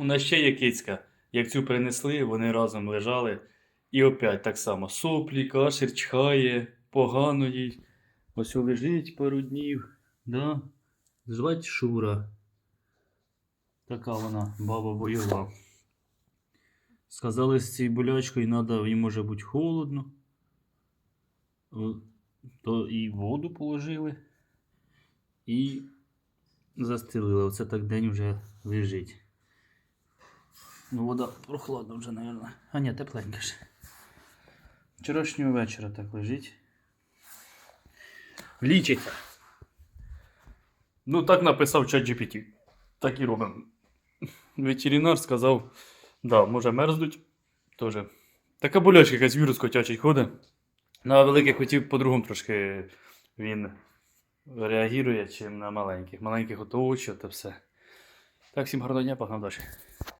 У нас ще є кицька. Як цю принесли, вони разом лежали. І опять так само. Соплі, кашель, чхає, погано їй. Ось лежить пару днів. Да? Звать Шура. Така вона, баба бойова. Сказали, з цією болячкою треба, їй може бути холодно. То і воду положили. І застелили. Оце так день вже лежить. Ну, вода прохладна вже, мабуть. А ні, тепленька ж. Вчорашнього вечора так лежить. Лічиться. Ну, так написав чат GPT. Так і робимо. Ветеринар сказав, да, може мерзнуть. Тоже. Така болячка якась вірус котячий ходить. На великих котів по-другому трошки він реагує, чим на маленьких. Маленьких ото очі, то все. Так, всім гарного дня, погнав далі.